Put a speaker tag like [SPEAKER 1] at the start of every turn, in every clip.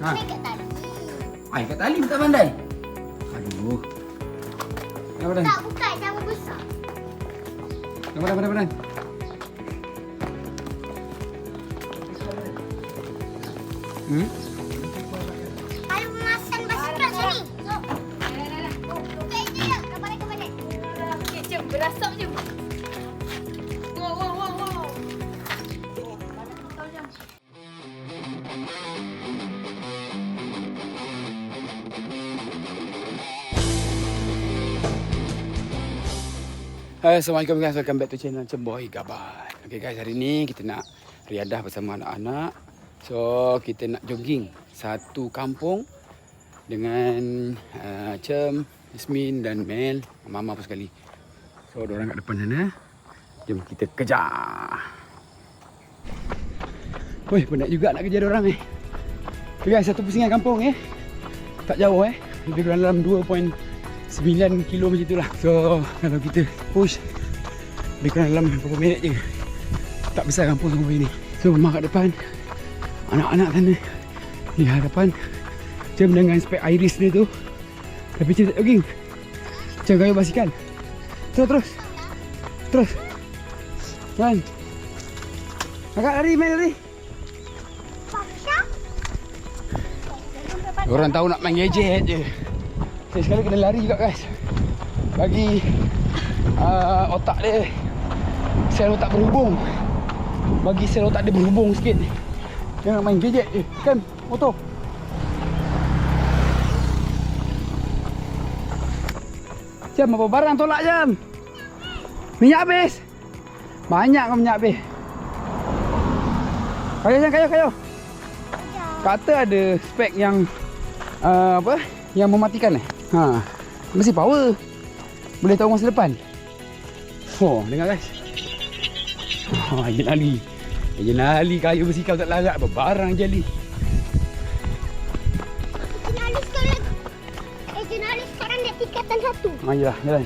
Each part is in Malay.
[SPEAKER 1] Ha.
[SPEAKER 2] Naik kat tali.
[SPEAKER 1] Ai kat tali tak pandai. Aduh. Dah badan.
[SPEAKER 2] Tak, bukan. Jangan besar.
[SPEAKER 1] Dah badan badan badan. Hmm? Hai, Assalamualaikum guys. Welcome back to channel Cemboy Gaban. Okay guys, hari ni kita nak riadah bersama anak-anak. So, kita nak jogging satu kampung dengan uh, Cem, Yasmin dan Mel. Mama pun sekali. So, ada orang kat depan sana. Jom kita kejar. Weh, penat juga nak kejar orang eh. Okay guys, satu pusingan kampung eh. Tak jauh eh. Lebih dalam 2.9 kilo macam itulah. So, kalau kita push lebih kurang dalam beberapa minit je. Tak besar kampung sampai ini. So, rumah kat depan. Anak-anak sana. Di hadapan. Cem dengan spek iris dia tu. Tapi Cem tak jogging. Cem gaya basikal. Terus, terus. Terus. Jalan. Agak lari, main lari. Orang tahu nak main gadget je. Saya sekali kena lari juga guys. Bagi uh, otak dia sel otak berhubung. Bagi sel otak dia berhubung sikit. Jangan main gadget je. Kan motor. Jam apa barang tolak jam? Minyak habis. Banyak kau minyak habis. Kayu jam kayu kayu. Kata ada spek yang uh, apa? Yang mematikan eh. Ha. Mesti power. Boleh tahu masa depan. Oh, dengar guys. Ha, Ejen Ali. Ejen Ali kayu bersikap tak larat berbarang jali.
[SPEAKER 2] Jurnalis sekarang. Eh, jurnalis sekarang naik tingkatan satu.
[SPEAKER 1] Ha, yalah, jalan.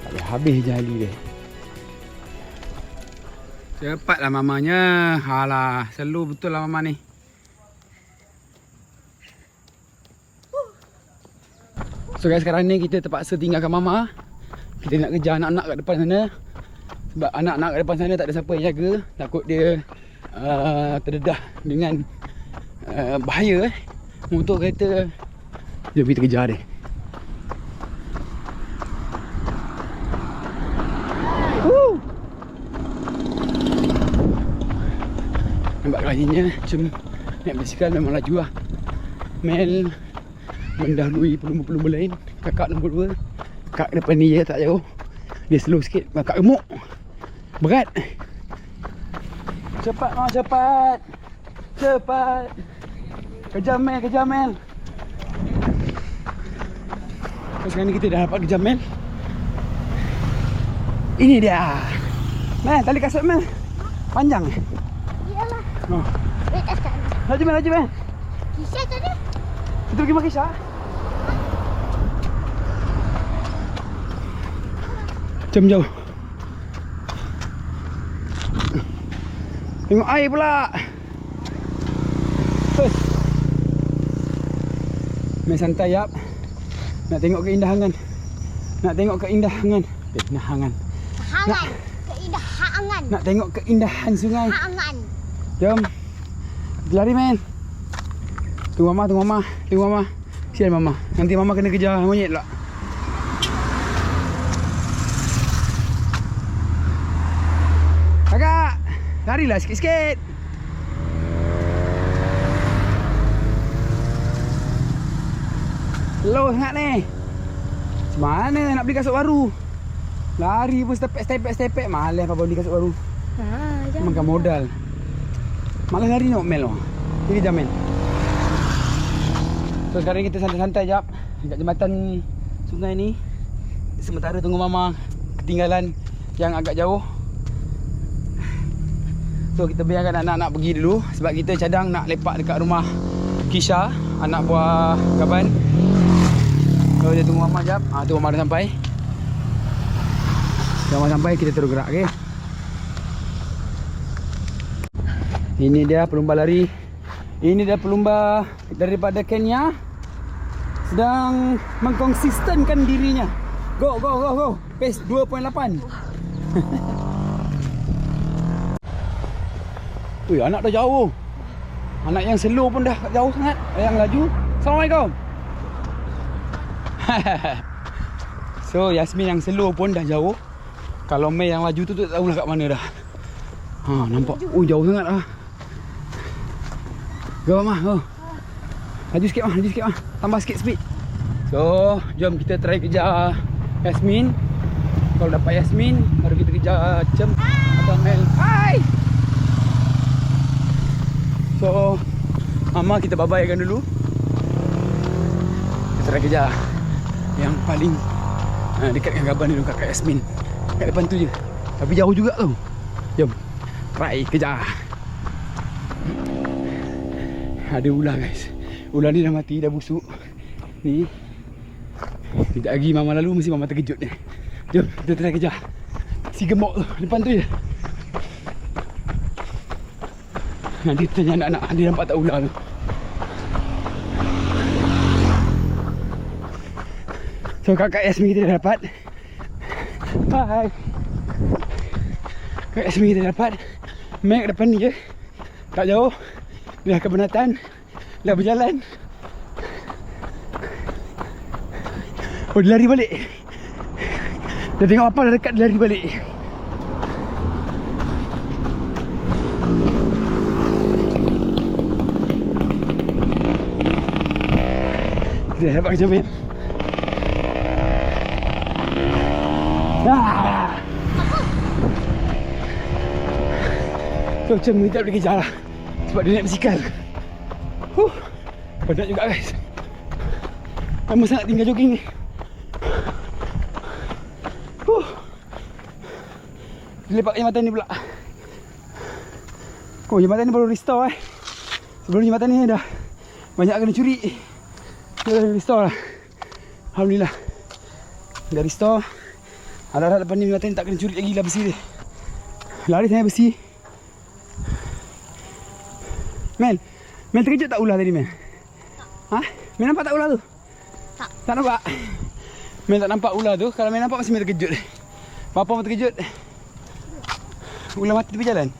[SPEAKER 1] Tak boleh habis jali dia. Cepatlah mamanya. Halah, selalu betul lah mama ni. So guys, sekarang ni kita terpaksa tinggalkan mama. Kita nak kejar anak-anak kat depan sana. Sebab anak-anak kat depan sana tak ada siapa yang jaga. Takut dia uh, terdedah dengan uh, bahaya eh. Motor kereta. Jom kita kejar dia. Nampak lainnya Cuma naik basikal memang laju lah Mel Mendahului pelumba-pelumba lain. Kakak nombor dua. Kakak depan ni je tak jauh. Dia slow sikit. Kakak gemuk. Berat. Cepat mau cepat. Cepat. Kejar Mel Kejar Mel. So, Sekarang ni kita dah dapat kejar Mel. Ini dia. Mel tali kasut Mel. Panjang.
[SPEAKER 2] Iyalah.
[SPEAKER 1] oh.
[SPEAKER 2] Wait.
[SPEAKER 1] Laju Mel, laju Mel. Kita pergi makan Syah Jom jauh. Tengok air pula. Main santai yap. Nak tengok keindahan Nak tengok keindahan Keindahan
[SPEAKER 2] Hangan. Keindahan.
[SPEAKER 1] Nak tengok keindahan sungai.
[SPEAKER 2] Hangan.
[SPEAKER 1] Jom. Lari men Tunggu mama, tunggu mama Tunggu mama. Sial mama. Nanti mama kena kejar monyet pula. Kakak Larilah sikit-sikit. Low sangat ni? Mana nak beli kasut baru? Lari pun stepek-stepek-stepek Malas apa beli kasut baru.
[SPEAKER 2] Ha,
[SPEAKER 1] Makan modal. Malas lari nak Mel oh. Ini jam Mel So sekarang kita santai-santai jap. Dekat jembatan sungai ni Sementara tunggu mama Ketinggalan yang agak jauh. So kita biarkan anak-anak pergi dulu. Sebab kita cadang nak lepak dekat rumah Kisha Anak buah Gaban. So dia tunggu mama jap. Ha, Tu mama dah sampai. Mama sampai kita terus gerak okay? Ini dia pelumba lari. Ini dia pelumba daripada Kenya sedang mengkonsistenkan dirinya. Go go go go. Pace 2.8. Ui, anak dah jauh. Anak yang slow pun dah jauh sangat. Yang laju. Assalamualaikum. so Yasmin yang slow pun dah jauh. Kalau Mei yang laju tu tu tak tahulah kat mana dah. Ha nampak. Oh jauh sangat ah. Go mah, go. Laju sikit mah, laju sikit mah. Tambah sikit speed. So, jom kita try kejar Yasmin. Kalau dapat Yasmin, baru kita kejar Cem atau Mel. Hai. So, Mama kita babaikan dulu. Kita try kejar yang paling uh, dekat dengan gaban tu kakak Yasmin. Kat depan tu je. Tapi jauh juga tu. Jom. Try kejar. Ada ular guys. Ular ni dah mati, dah busuk. Ni. Tidak lagi mama lalu mesti mama terkejut ni. Jom kita try kejar. Si gemuk tu depan tu je. Nanti tanya anak-anak dia nampak tak ular tu. So kakak Yasmin kita dah dapat. Hai. Kakak Yasmin kita dah dapat. Mek depan ni je. Tak jauh. Dah kebenatan. Dah berjalan. Oh dia lari balik. Dia tengok apa dah dekat dia lari balik. Kita dah dapat kecapai. Ah. So macam ni tak boleh kejar lah Sebab dia naik basikal. Huh. Penat juga guys. Lama sangat tinggal jogging ni. Huh. Lepak jambatan ni pula. Oh jambatan ni baru restore eh. Sebelum jambatan ni dah Banyak kena curi. Dia dah restore lah. Alhamdulillah. Dah restore. Harap-harap depan ni jambatan ni tak kena curi lagi lah besi dia. Lari saya besi Mel, Mel terkejut tak ular tadi Mel? Ha? Mel nampak tak ular tu?
[SPEAKER 2] Tak.
[SPEAKER 1] Tak nampak? Mel tak nampak ular tu, kalau Mel nampak mesti Mel terkejut. Bapa pun terkejut. Ular mati tepi jalan.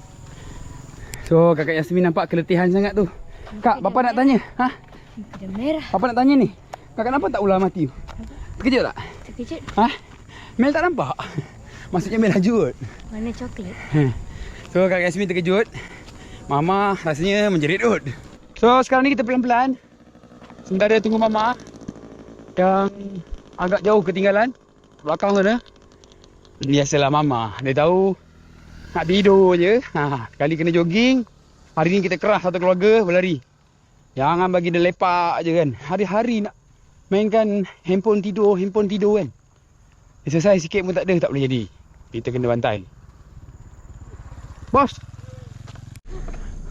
[SPEAKER 1] So, kakak Yasmin nampak keletihan sangat tu. Kak, bapa nak tanya. Ha?
[SPEAKER 3] Dia merah.
[SPEAKER 1] Bapa nak tanya ni. Kakak nampak tak ular mati tu? Terkejut tak?
[SPEAKER 3] Terkejut.
[SPEAKER 1] Ha? Mel tak nampak? Maksudnya Mel lanjut.
[SPEAKER 3] Warna coklat.
[SPEAKER 1] Ha. So Kak Yasmin terkejut Mama rasanya menjerit ut So sekarang ni kita pelan-pelan. Sementara tunggu Mama. Yang agak jauh ketinggalan Belakang sana. Biasalah Mama. Dia tahu Nak tidur je. Ha, Kali kena jogging Hari ni kita keras satu keluarga berlari. Jangan bagi dia lepak je kan. Hari-hari nak Mainkan handphone tidur Handphone tidur kan. Exercise sikit pun tak ada Tak boleh jadi. Kita kena bantai. Bos.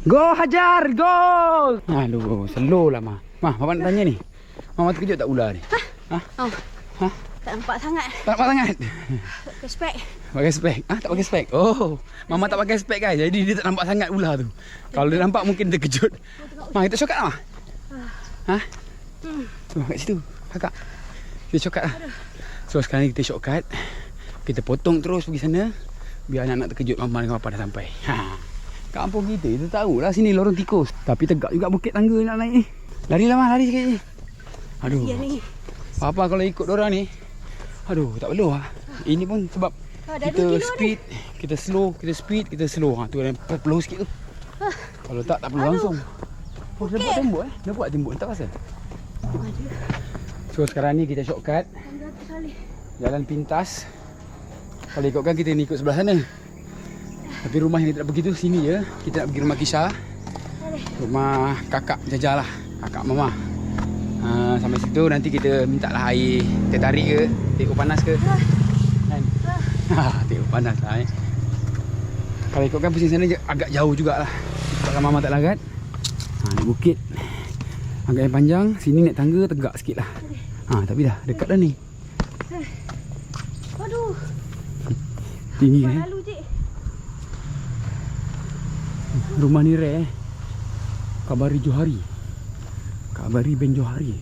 [SPEAKER 1] Go hajar, go. Aduh, slow lah mah. Mah, bapak nak tanya ni. Mama terkejut tak ular ni? Ha?
[SPEAKER 3] Oh.
[SPEAKER 1] Ha?
[SPEAKER 3] Tak nampak sangat.
[SPEAKER 1] Tak nampak sangat.
[SPEAKER 3] Pakai spek.
[SPEAKER 1] Pakai spek. Ah, tak pakai spek. Oh, mama tak pakai spek guys. Jadi dia tak nampak sangat ular tu. Kalau dia nampak mungkin terkejut. Mah, kita shortcut lah. Ha? Tu, kat situ. Kakak. Kita shortcut lah. So, sekarang ni kita shortcut. Kita potong terus pergi sana. Biar anak-anak terkejut mama dengan papa dah sampai. Ha. Kampung kita, kita tahulah sini lorong tikus. Tapi tegak juga bukit tangga nak naik ni. Larilah mah, lari sikit je. Aduh.
[SPEAKER 3] Ya ni.
[SPEAKER 1] Papa kalau ikut orang ni, aduh tak perlu lah. Ini pun sebab
[SPEAKER 3] dah
[SPEAKER 1] kita speed, kita slow, kita speed, kita slow. Ha, tu yang perlu sikit tu. Kalau tak, tak perlu langsung. Oh, dia buat tembok eh. Dia buat tembok, tak pasal. So sekarang ni kita shortcut. Jalan pintas. Kalau ikutkan kita ni ikut sebelah sana. Tapi rumah yang kita nak pergi tu sini je. Kita nak pergi rumah Kisha. Rumah kakak Jajah lah. Kakak mama. Ha, sampai situ nanti kita minta lah air. Kita tarik ke. Tengok panas ke. Kan? Ha, tengok panas lah eh. Kalau ikutkan pusing sana je, agak jauh jugalah. Kalau mama tak larat. Ha, naik bukit. Agak yang panjang. Sini naik tangga tegak sikit lah. Ha, tapi dah dekat dah ni.
[SPEAKER 3] Waduh.
[SPEAKER 1] Tinggi eh.
[SPEAKER 3] Lalu cik.
[SPEAKER 1] Rumah ni rare eh. Kabari Johari. Kabari Ben Johari.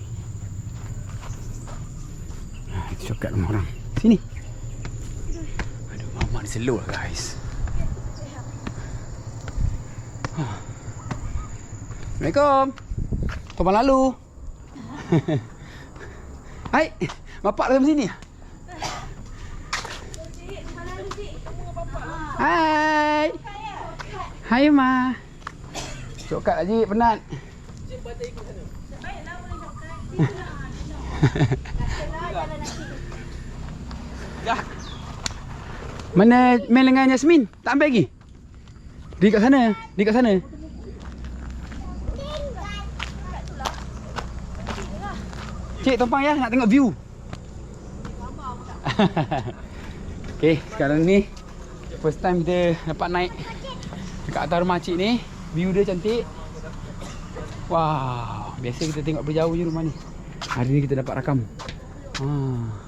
[SPEAKER 1] Ha, itu cakap rumah orang. Sini. Aduh, mama ni slow lah guys. Ha. Assalamualaikum. Tuan lalu. Hai. Bapak dalam sini. Hai. Hai Ma. Coklat lagi penat. Dah. Mana Mel dengan Yasmin? Tak ambil lagi? Di kat sana. Di kat sana. Cik tumpang ya nak tengok view. Okey, sekarang ni first time kita dapat naik dekat atas rumah cik ni. View dia cantik. Wow, biasa kita tengok berjauh je rumah ni. Hari ni kita dapat rakam. Ha,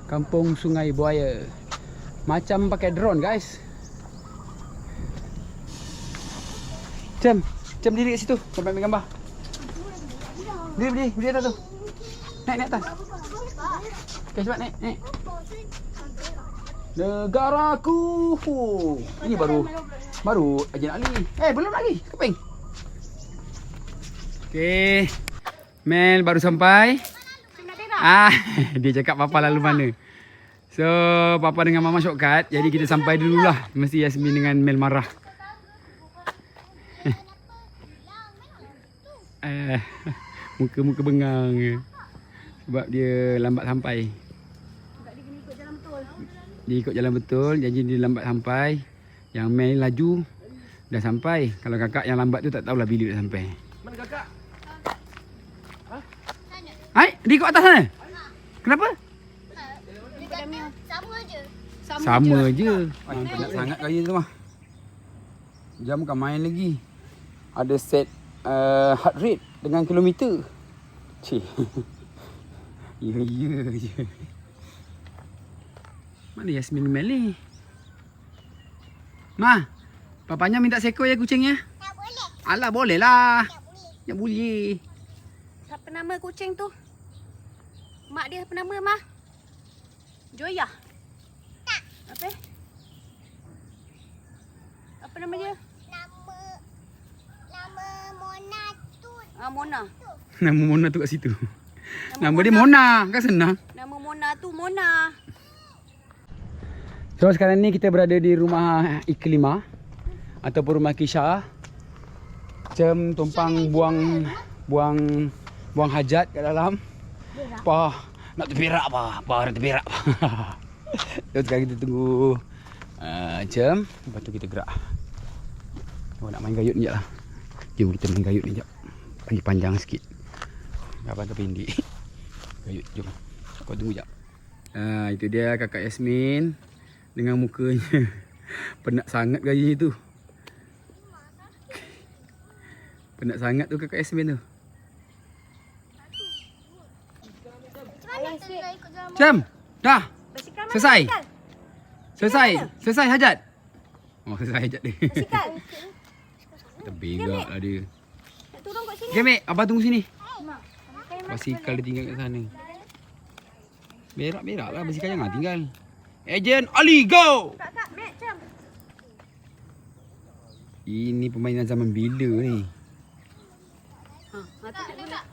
[SPEAKER 1] kampung Sungai Buaya. Macam pakai drone guys. Cem, Cem diri kat situ sampai ambil gambar. Berdiri, berdiri, berdiri atas tu. Naik, naik atas. Okay, cepat naik, naik. Negaraku. Ini baru baru Haji Ali. Eh, belum lagi. Keping. Okey. Mel baru sampai. Ah, dia cakap papa lalu mana. So, papa dengan mama shortcut. Jadi kita sampai dululah. Mesti Yasmin dengan Mel marah. Eh, muka-muka bengang. Sebab dia lambat sampai. Dia ikut jalan betul Jadi dia lambat sampai Yang Mel laju Dah sampai Kalau kakak yang lambat tu tak tahulah bila dia sampai
[SPEAKER 4] Mana kakak?
[SPEAKER 1] Hai, dia ikut atas sana? Kenapa?
[SPEAKER 2] Sama je.
[SPEAKER 1] Sama je ah, Penat sangat gaya tu mah Jam bukan main lagi Ada set uh, heart rate Dengan kilometer Cik Ya ya je Mana Yasmin ni? Ma Papanya minta seekor ya kucingnya?
[SPEAKER 2] Tak boleh.
[SPEAKER 1] Alah boleh lah
[SPEAKER 2] Tak boleh.
[SPEAKER 1] Ya boleh
[SPEAKER 3] Siapa nama kucing tu? Mak dia apa nama, Mah? Joya?
[SPEAKER 2] Tak.
[SPEAKER 3] Apa? Apa nama dia?
[SPEAKER 2] Nama nama Mona tu.
[SPEAKER 3] Ah, Mona.
[SPEAKER 1] Nama Mona tu kat situ Nama dia Mona Kan senang
[SPEAKER 3] Nama Mona tu Mona.
[SPEAKER 1] So sekarang ni kita berada di rumah Iklima Ataupun rumah Kisha. Macam tumpang buang Buang Buang hajat kat dalam. Pa Nak terberak pa Pa nak terberak pa. So sekarang kita tunggu uh, Jam. Lepas tu kita gerak. Oh nak main gayut ni lah. Jom kita main gayut ni sekejap Lagi panjang sikit. Kapan tu Gayut jom. Kau tunggu sekejap uh, Itu dia kakak Yasmin dengan mukanya penat sangat gayanya tu. Penat sangat tu kakak Yasmin tu. Jam. Dah. Selesai. Selesai. Selesai hajat. Oh, selesai hajat dia.
[SPEAKER 3] Basikal.
[SPEAKER 1] Terberak lah dia.
[SPEAKER 3] Turun kat sini.
[SPEAKER 1] Abang tunggu sini. Basikal dia tinggal kat sana. Berak-berak lah basikal jangan tinggal. Ejen Ali, go!
[SPEAKER 3] Kak, kak.
[SPEAKER 1] Ini permainan zaman bila ni?
[SPEAKER 3] Ha, mata tak.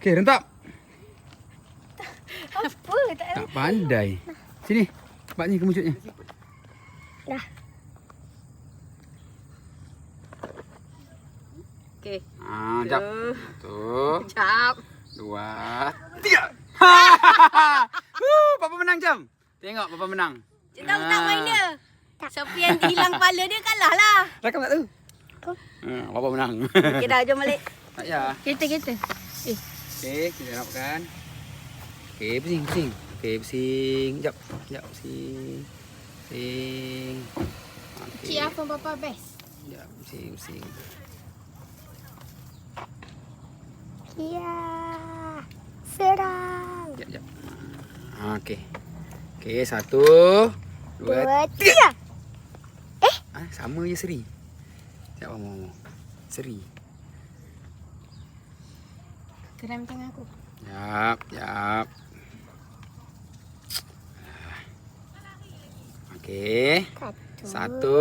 [SPEAKER 1] Okay, rentap.
[SPEAKER 3] Apa? Tak
[SPEAKER 1] Tak pandai. Sini. Cepat ni kemucutnya.
[SPEAKER 2] Dah.
[SPEAKER 3] Okey.
[SPEAKER 1] Ah, jap. Satu,
[SPEAKER 3] Jap.
[SPEAKER 1] dua, tiga. Huh, Papa menang jam. Tengok Papa menang.
[SPEAKER 3] Kita tak main dia. Siapa yang hilang kepala dia kalah lah.
[SPEAKER 1] Rakam tak tu? Ha, Papa menang.
[SPEAKER 3] Okey dah, jom balik.
[SPEAKER 1] tak ya.
[SPEAKER 3] Kereta, kereta. Eh,
[SPEAKER 1] Okey, kita rapkan. Okey, pusing, pusing. Okey, pusing. Jap, jap pusing. Pusing. Okey.
[SPEAKER 2] Cik Afan Papa best.
[SPEAKER 1] Jap, pusing, pusing.
[SPEAKER 2] Ya. Serang.
[SPEAKER 1] Jap, jap. Ha, okey. Okey, satu, dua,
[SPEAKER 2] Dua, tiga.
[SPEAKER 1] eh. Sama je seri. Sekejap mau mau. Seri.
[SPEAKER 3] Geram tangan aku.
[SPEAKER 1] Yap, yap. Okey. Satu,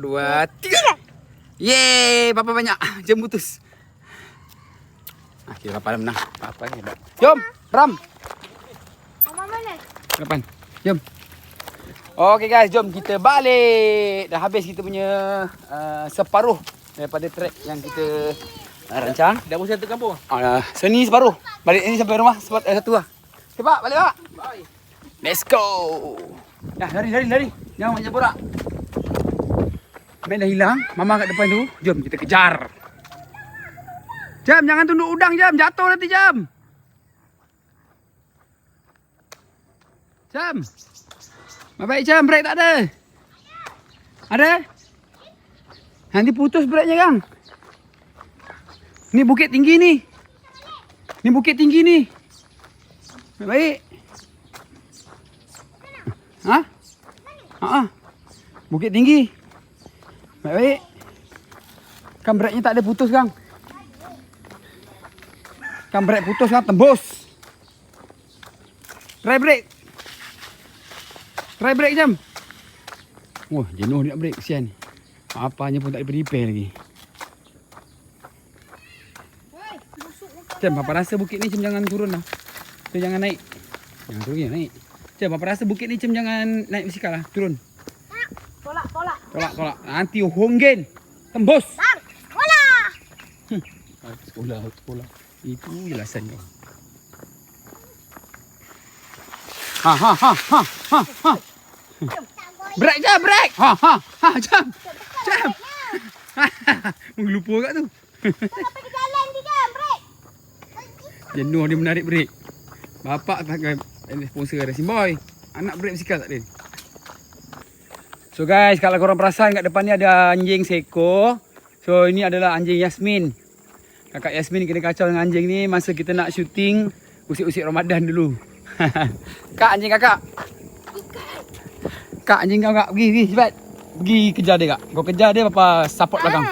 [SPEAKER 1] dua, tiga. Yeay, Papa banyak. Jom putus. Okey, Papa dah menang. Papa ni hebat. Jom, Ram. Depan. Jom. Okey guys, jom kita balik. Dah habis kita punya uh, separuh daripada trek yang kita uh, rancang.
[SPEAKER 4] Dah bosan satu kampung?
[SPEAKER 1] Uh, seni separuh. Balik ni sampai rumah sepat, eh, satu lah. Okay, Pak. Balik, Pak.
[SPEAKER 4] Bye.
[SPEAKER 1] Let's go. Dah, lari, lari, lari. Jangan banyak borak. Main dah hilang. Mama kat depan tu. Jom kita kejar. Jam, jangan tunduk udang, Jam. Jatuh nanti, Jam. Jam. Baik, Jam. Brake tak ada. Ada? Nanti putus brake-nya, Kang. Ni bukit tinggi ni. Ni bukit tinggi ni. Baik. Ha? Ha ah. Bukit tinggi. Baik-baik. Kan brake-nya tak ada putus kang. Kan brake putus kan tembus. Try brake. Try brake jam. Wah, jenuh dia nak brake kesian. Apanya pun tak ada repair lagi. Jam, apa rasa bukit ni macam jangan turun lah. Kita jangan naik. Jangan turun ya, naik. Jam, apa rasa bukit ni macam jangan naik basikal lah. Turun.
[SPEAKER 3] Tolak, tolak.
[SPEAKER 1] Tolak, tolak. Nanti honggen. Tembus.
[SPEAKER 2] Bang, bola.
[SPEAKER 1] Ah, Sekolah, sekolah. Itu jelasan kau. Ha ha ha ha ha ha. Break je, break. Ha ha ha jam. Jam. Menglupa kat tu.
[SPEAKER 2] Pergi jalan ni kan, break.
[SPEAKER 1] Jenuh dia menarik break. Bapak tak akan sponsor racing boy. Anak break basikal tak ada. So guys, kalau korang perasan kat depan ni ada anjing seko. So ini adalah anjing Yasmin. Kakak Yasmin kena kacau dengan anjing ni masa kita nak syuting usik-usik Ramadan dulu. kak anjing kakak. Kak anjing kau kak pergi pergi cepat. Pergi kejar dia kak. Kau kejar dia papa support belakang.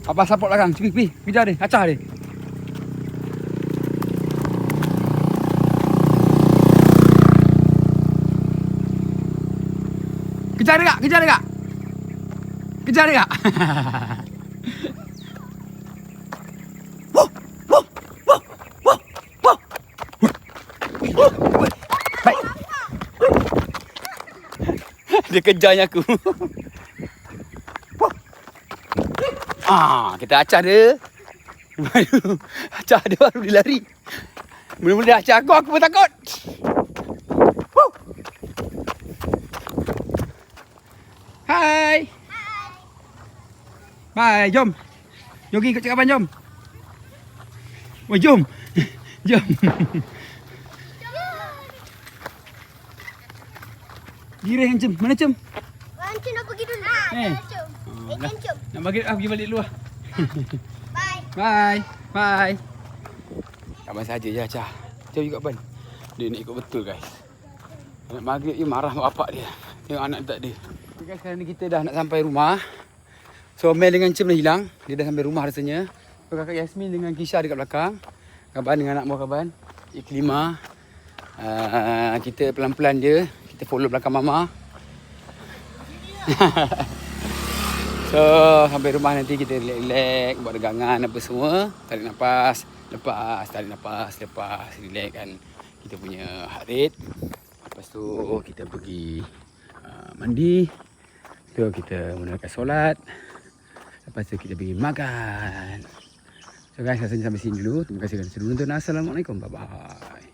[SPEAKER 1] Papa support belakang. Pergi pergi kejar dia. Kacau dia. Kejar dia kak, kejar dia kak. Kejar dia kak. Wuh. Dia kejarnya aku. Ah, kita acah dia. Acah dia baru dia lari. Mula-mula dia acah aku, aku pun takut. Hai. Bye, jom. Jogi ikut cakapan jom. Oh, jom. jom. Gireh Encem. Mana Encem?
[SPEAKER 2] Rancun nak pergi dulu. Ah,
[SPEAKER 1] Eh.
[SPEAKER 2] Eh,
[SPEAKER 1] dah.
[SPEAKER 2] rancun.
[SPEAKER 1] Nak bagi ah, pergi balik dulu lah.
[SPEAKER 2] Bye.
[SPEAKER 1] Bye. Bye. Abang saja je Acah. Jom ikut Abang. Dia nak ikut betul guys. Anak maghrib je marah mak bapak dia. Tengok anak tak ada. Okay guys, sekarang ni kita dah nak sampai rumah. So Mel dengan Cem dah hilang. Dia dah sampai rumah rasanya. So kakak Yasmin dengan Kisha dekat belakang. Kaban dengan anak buah Kaban. Iklima. Uh, kita pelan-pelan je. Kita follow belakang mama. So sampai rumah nanti kita relax-relax buat regangan apa semua, tarik nafas, lepas, tarik nafas, lepas, relax kan kita punya heart rate. Lepas tu kita pergi uh, mandi. So kita menunaikan solat. Lepas tu kita pergi makan. So guys, rasanya sampai sini dulu. Terima kasih kerana sudah menonton. Assalamualaikum. Bye bye.